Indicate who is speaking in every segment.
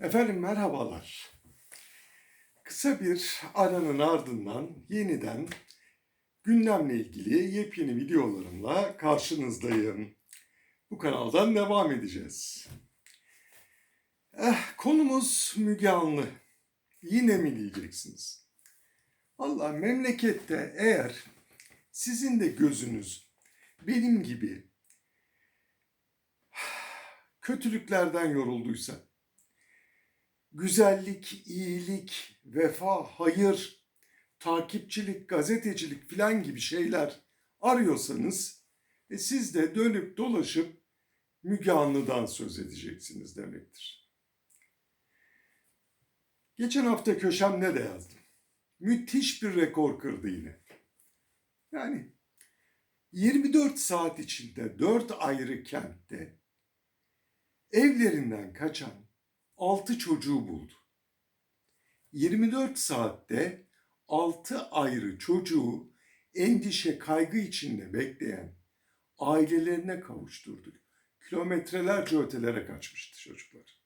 Speaker 1: Efendim merhabalar. Kısa bir aranın ardından yeniden gündemle ilgili yepyeni videolarımla karşınızdayım. Bu kanaldan devam edeceğiz. Eh, konumuz Müge Anlı. Yine mi diyeceksiniz? Valla memlekette eğer sizin de gözünüz benim gibi kötülüklerden yorulduysa, güzellik, iyilik, vefa, hayır, takipçilik, gazetecilik filan gibi şeyler arıyorsanız e, siz de dönüp dolaşıp Müge Anlı'dan söz edeceksiniz demektir. Geçen hafta köşemde de yazdım. Müthiş bir rekor kırdı yine. Yani 24 saat içinde 4 ayrı kentte evlerinden kaçan 6 çocuğu buldu. 24 saatte 6 ayrı çocuğu endişe, kaygı içinde bekleyen ailelerine kavuşturdu. Kilometrelerce ötelere kaçmıştı çocuklar.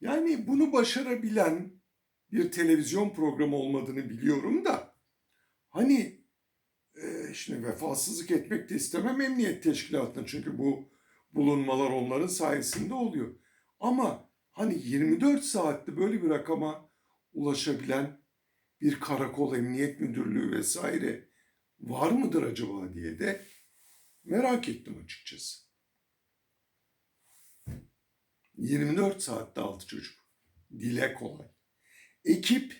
Speaker 1: Yani bunu başarabilen bir televizyon programı olmadığını biliyorum da hani e, şimdi vefasızlık etmek de istemem emniyet teşkilatına çünkü bu bulunmalar onların sayesinde oluyor. Ama hani 24 saatte böyle bir rakama ulaşabilen bir karakol, emniyet müdürlüğü vesaire var mıdır acaba diye de merak ettim açıkçası. 24 saatte altı çocuk. Dile kolay. Ekip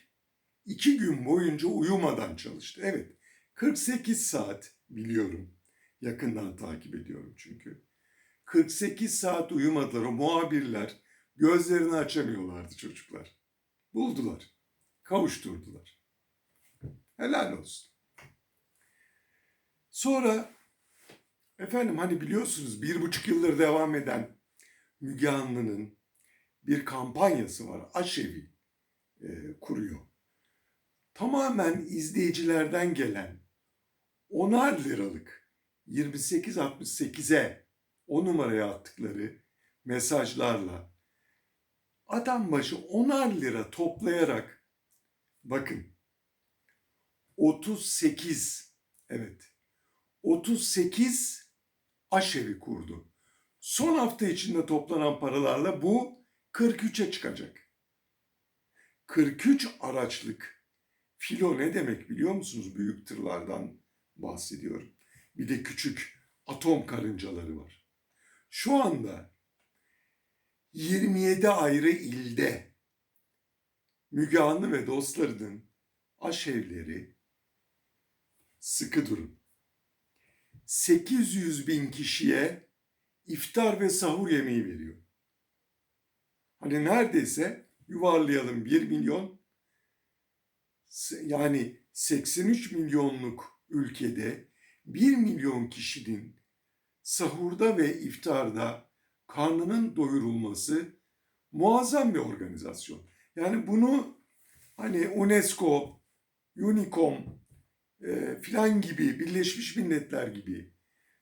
Speaker 1: iki gün boyunca uyumadan çalıştı. Evet, 48 saat biliyorum. Yakından takip ediyorum çünkü. 48 saat uyumadılar o muhabirler. Gözlerini açamıyorlardı çocuklar. Buldular. Kavuşturdular. Helal olsun. Sonra efendim hani biliyorsunuz bir buçuk yıldır devam eden Müge Anlı'nın bir kampanyası var. Aşevi e, kuruyor. Tamamen izleyicilerden gelen onar liralık 28.68'e o numaraya attıkları mesajlarla adam başı onar lira toplayarak bakın 38 evet 38 aşevi kurdu. Son hafta içinde toplanan paralarla bu 43'e çıkacak. 43 araçlık filo ne demek biliyor musunuz? Büyük tırlardan bahsediyorum. Bir de küçük atom karıncaları var. Şu anda 27 ayrı ilde Müge Anlı ve dostlarının aşevleri sıkı durun. 800 bin kişiye iftar ve sahur yemeği veriyor. Hani neredeyse yuvarlayalım 1 milyon yani 83 milyonluk ülkede 1 milyon kişinin sahurda ve iftarda karnının doyurulması muazzam bir organizasyon. Yani bunu hani UNESCO, Unicom e, filan gibi Birleşmiş Milletler gibi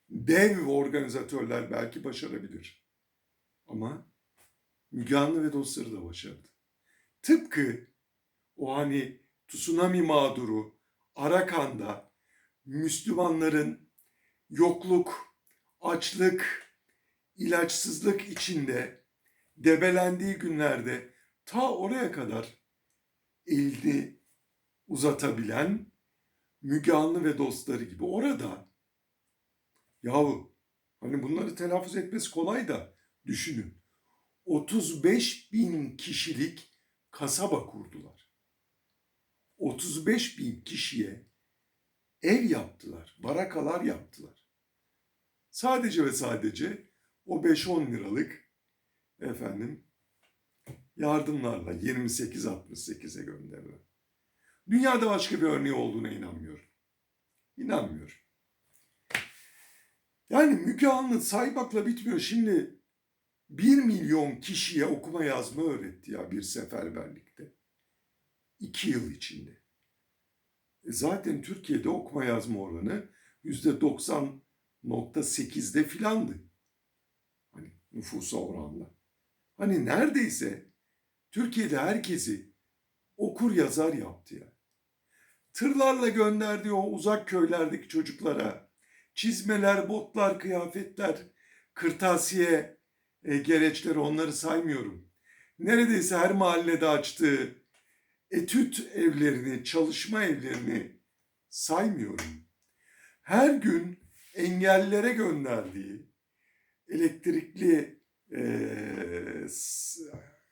Speaker 1: dev organizatörler belki başarabilir. Ama Müge Anlı ve dostları da başardı. Tıpkı o hani tsunami mağduru Arakan'da Müslümanların yokluk, açlık, ilaçsızlık içinde debelendiği günlerde ta oraya kadar elini uzatabilen Müge Anlı ve dostları gibi orada yahu hani bunları telaffuz etmesi kolay da düşünün 35 bin kişilik kasaba kurdular. 35 bin kişiye ev yaptılar, barakalar yaptılar. Sadece ve sadece o 5-10 liralık efendim yardımlarla 28-68'e gönderilen. Dünyada başka bir örneği olduğuna inanmıyorum. İnanmıyorum. Yani Müge Anlı saymakla bitmiyor. Şimdi 1 milyon kişiye okuma yazma öğretti ya bir seferberlikte. 2 yıl içinde. E zaten Türkiye'de okuma yazma oranı %90.8'de filandı. Hani nüfusa oranla. Hani neredeyse Türkiye'de herkesi okur yazar yaptı ya. Tırlarla gönderdiği o uzak köylerdeki çocuklara çizmeler, botlar, kıyafetler, kırtasiye e, gereçleri onları saymıyorum. Neredeyse her mahallede açtığı etüt evlerini, çalışma evlerini saymıyorum. Her gün engellere gönderdiği elektrikli e,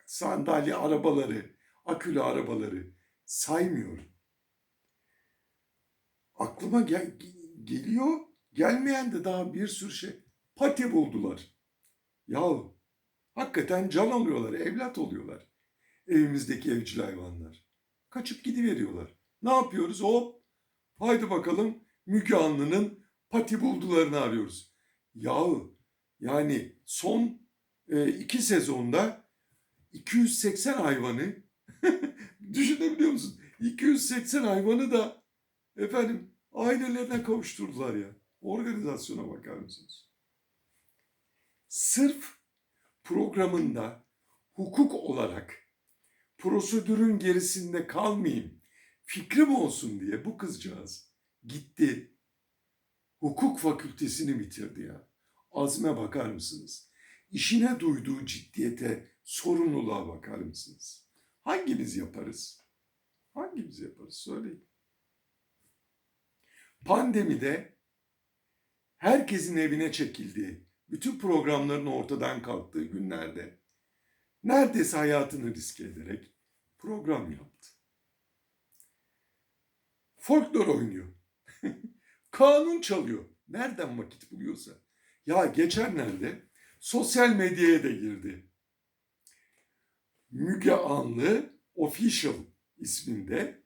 Speaker 1: sandalye arabaları, akülü arabaları saymıyorum. Aklıma gel- geliyor, gelmeyen de daha bir sürü şey. Pati buldular. Yahu hakikaten can alıyorlar, evlat oluyorlar. Evimizdeki evcil hayvanlar. Kaçıp gidiveriyorlar. Ne yapıyoruz? Hop, haydi bakalım Müge Anlı'nın pati buldularını arıyoruz. Yahu yani son e, iki sezonda 280 hayvanı düşünebiliyor musun? 280 hayvanı da efendim ailelerine kavuşturdular ya. Organizasyona bakar mısınız? Sırf programında hukuk olarak prosedürün gerisinde kalmayayım, fikrim olsun diye bu kızcağız gitti. Hukuk fakültesini bitirdi ya. Azme bakar mısınız? İşine duyduğu ciddiyete, sorumluluğa bakar mısınız? Hangimiz yaparız? Hangimiz yaparız? Söyleyin. Pandemide herkesin evine çekildiği, bütün programların ortadan kalktığı günlerde neredeyse hayatını riske ederek program yaptı. Folklor oynuyor. Kanun çalıyor. Nereden vakit buluyorsa. Ya geçenlerde sosyal medyaya da girdi. Müge Anlı Official isminde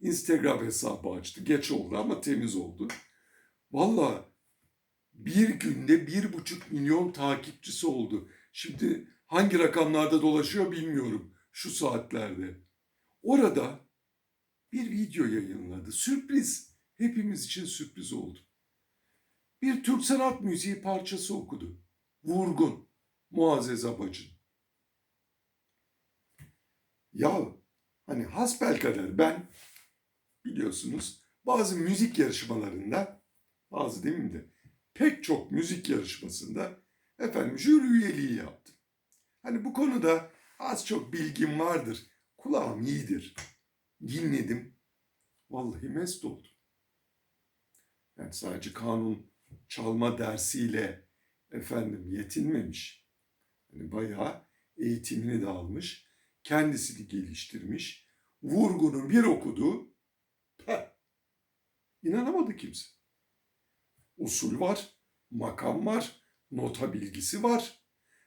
Speaker 1: Instagram hesabı açtı. Geç oldu ama temiz oldu. Valla bir günde bir buçuk milyon takipçisi oldu. Şimdi hangi rakamlarda dolaşıyor bilmiyorum şu saatlerde. Orada bir video yayınladı. Sürpriz. Hepimiz için sürpriz oldu. Bir Türk sanat müziği parçası okudu. Vurgun. Muazzez Abacın. Ya hani hasbelkader ben biliyorsunuz bazı müzik yarışmalarında bazı demeyeyim de pek çok müzik yarışmasında efendim jüri üyeliği yaptım. Hani bu konuda az çok bilgim vardır. Kulağım iyidir. Dinledim. Vallahi mest oldum. Yani sadece kanun çalma dersiyle efendim yetinmemiş. Hani bayağı eğitimini de almış. Kendisini geliştirmiş. Vurgunun bir okudu. Peh. İnanamadı kimse. Usul var, makam var, nota bilgisi var.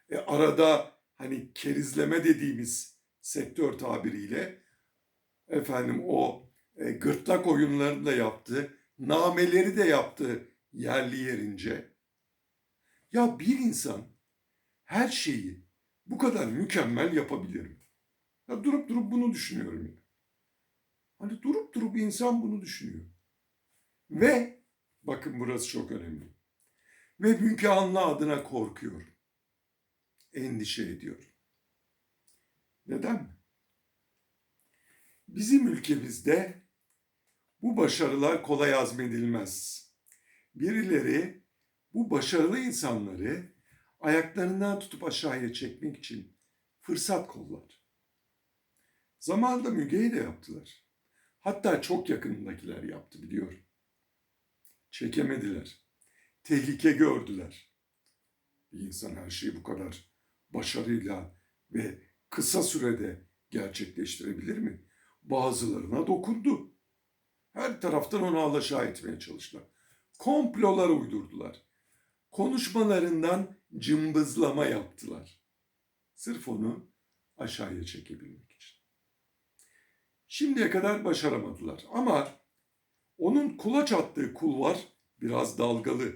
Speaker 1: E arada hani kerizleme dediğimiz sektör tabiriyle efendim o e, gırtlak oyunlarını da yaptı, nameleri de yaptı yerli yerince. Ya bir insan her şeyi bu kadar mükemmel yapabilir mi? Ya durup durup bunu düşünüyorum ya. Hani durup durup insan bunu düşünüyor. Ve bakın burası çok önemli. Ve Müge Anlı adına korkuyorum. Endişe ediyorum. Neden? Bizim ülkemizde bu başarılar kolay azmedilmez. Birileri bu başarılı insanları ayaklarından tutup aşağıya çekmek için fırsat kollar. Zamanında Müge'yi de yaptılar. Hatta çok yakınındakiler yaptı biliyorum. Çekemediler. Tehlike gördüler. Bir insan her şeyi bu kadar başarıyla ve kısa sürede gerçekleştirebilir mi? Bazılarına dokundu. Her taraftan onu alaşağı etmeye çalıştılar. Komplolar uydurdular. Konuşmalarından cımbızlama yaptılar. Sırf onu aşağıya çekebilmek için. Şimdiye kadar başaramadılar ama onun kulaç attığı kulvar biraz dalgalı.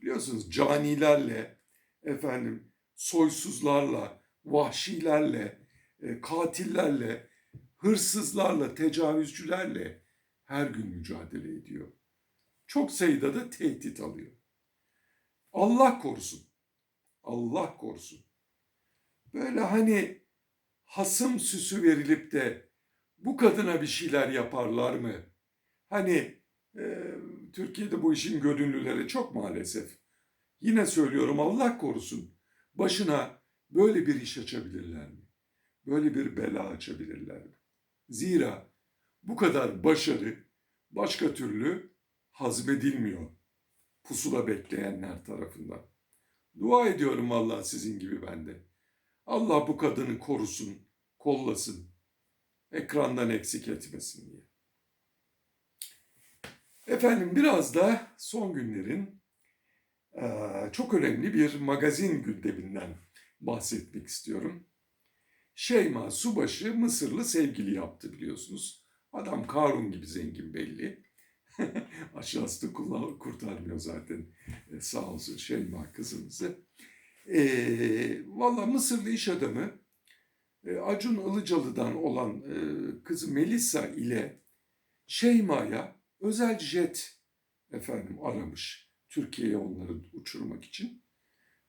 Speaker 1: Biliyorsunuz canilerle, efendim soysuzlarla, vahşilerle, e, katillerle, hırsızlarla, tecavüzcülerle her gün mücadele ediyor. Çok sayıda da tehdit alıyor. Allah korusun. Allah korusun. böyle hani hasım süsü verilip de bu kadına bir şeyler yaparlar mı? Hani e, Türkiye'de bu işin gönüllüleri çok maalesef. Yine söylüyorum Allah korusun. Başına böyle bir iş açabilirler mi? Böyle bir bela açabilirler mi? Zira bu kadar başarı başka türlü hazmedilmiyor pusula bekleyenler tarafından. Dua ediyorum vallahi sizin gibi ben de. Allah bu kadını korusun, kollasın, ekrandan eksik etmesin diye. Efendim biraz da son günlerin çok önemli bir magazin gündeminden bahsetmek istiyorum. Şeyma Subaşı Mısırlı sevgili yaptı biliyorsunuz. Adam Karun gibi zengin belli. Aşağısı da kullan- kurtarmıyor zaten E, sağ olsun Şeyma kızımızı. E, Valla Mısırlı iş adamı e, Acun Ilıcalı'dan olan e, kızı Melissa ile Şeyma'ya özel jet efendim aramış. Türkiye'ye onları uçurmak için.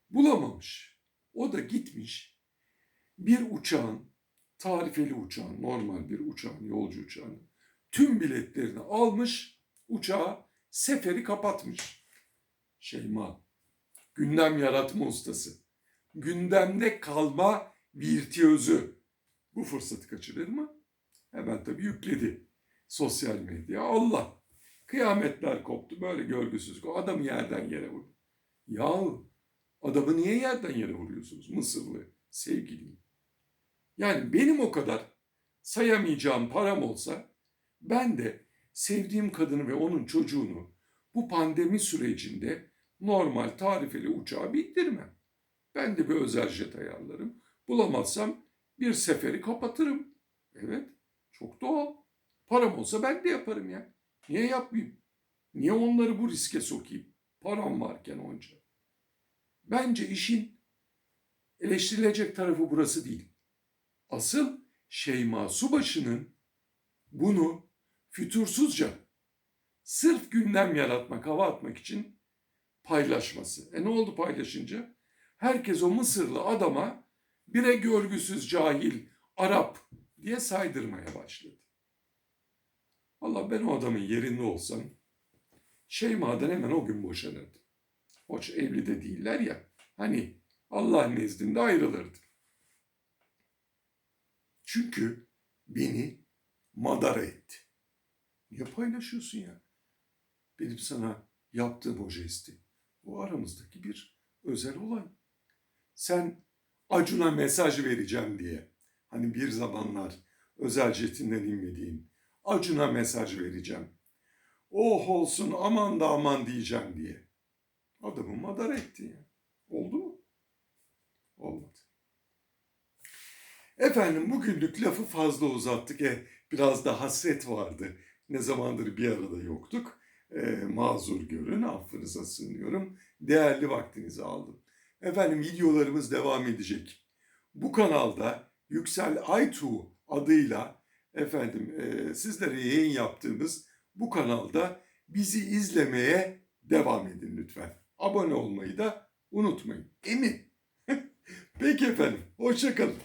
Speaker 1: Bulamamış. O da gitmiş bir uçağın, tarifeli uçağın, normal bir uçağın, yolcu uçağının tüm biletlerini almış, uçağa seferi kapatmış. Şeyma, gündem yaratma ustası, gündemde kalma virtüözü. Bu fırsatı kaçırır mı? Hemen tabii yükledi sosyal medya. Allah, kıyametler koptu, böyle görgüsüz. Adamı yerden yere vurdu. Yahu, adamı niye yerden yere vuruyorsunuz? Mısırlı sevgilimi. Yani benim o kadar sayamayacağım param olsa ben de sevdiğim kadını ve onun çocuğunu bu pandemi sürecinde normal tarifeli uçağa bindirmem. Ben de bir özel jet ayarlarım. Bulamazsam bir seferi kapatırım. Evet, çok doğal. Param olsa ben de yaparım ya. Niye yapmayayım? Niye onları bu riske sokayım? Param varken onca. Bence işin eleştirilecek tarafı burası değil. Asıl Şeyma Subaşı'nın bunu fütursuzca sırf gündem yaratmak, hava atmak için paylaşması. E ne oldu paylaşınca? Herkes o Mısırlı adama bire görgüsüz cahil Arap diye saydırmaya başladı. Allah ben o adamın yerinde olsam Şeyma'dan hemen o gün boşanırdım. Hoş evli de değiller ya. Hani Allah nezdinde ayrılırdı. Çünkü beni madara etti. Niye paylaşıyorsun ya? Benim sana yaptığım o jesti. O aramızdaki bir özel olay. Sen Acun'a mesaj vereceğim diye. Hani bir zamanlar özel jetinden inmediğin Acun'a mesaj vereceğim. Oh olsun aman da aman diyeceğim diye. Adamı madara ettin ya. Oldu mu? Olmadı. Efendim bugünlük lafı fazla uzattık. E, biraz da hasret vardı. Ne zamandır bir arada yoktuk. E, mazur görün, affınıza sığınıyorum. Değerli vaktinizi aldım. Efendim videolarımız devam edecek. Bu kanalda Yüksel Aytu adıyla efendim e, sizlere yayın yaptığımız bu kanalda bizi izlemeye devam edin lütfen. Abone olmayı da unutmayın. Emin. Peki efendim. Hoşçakalın.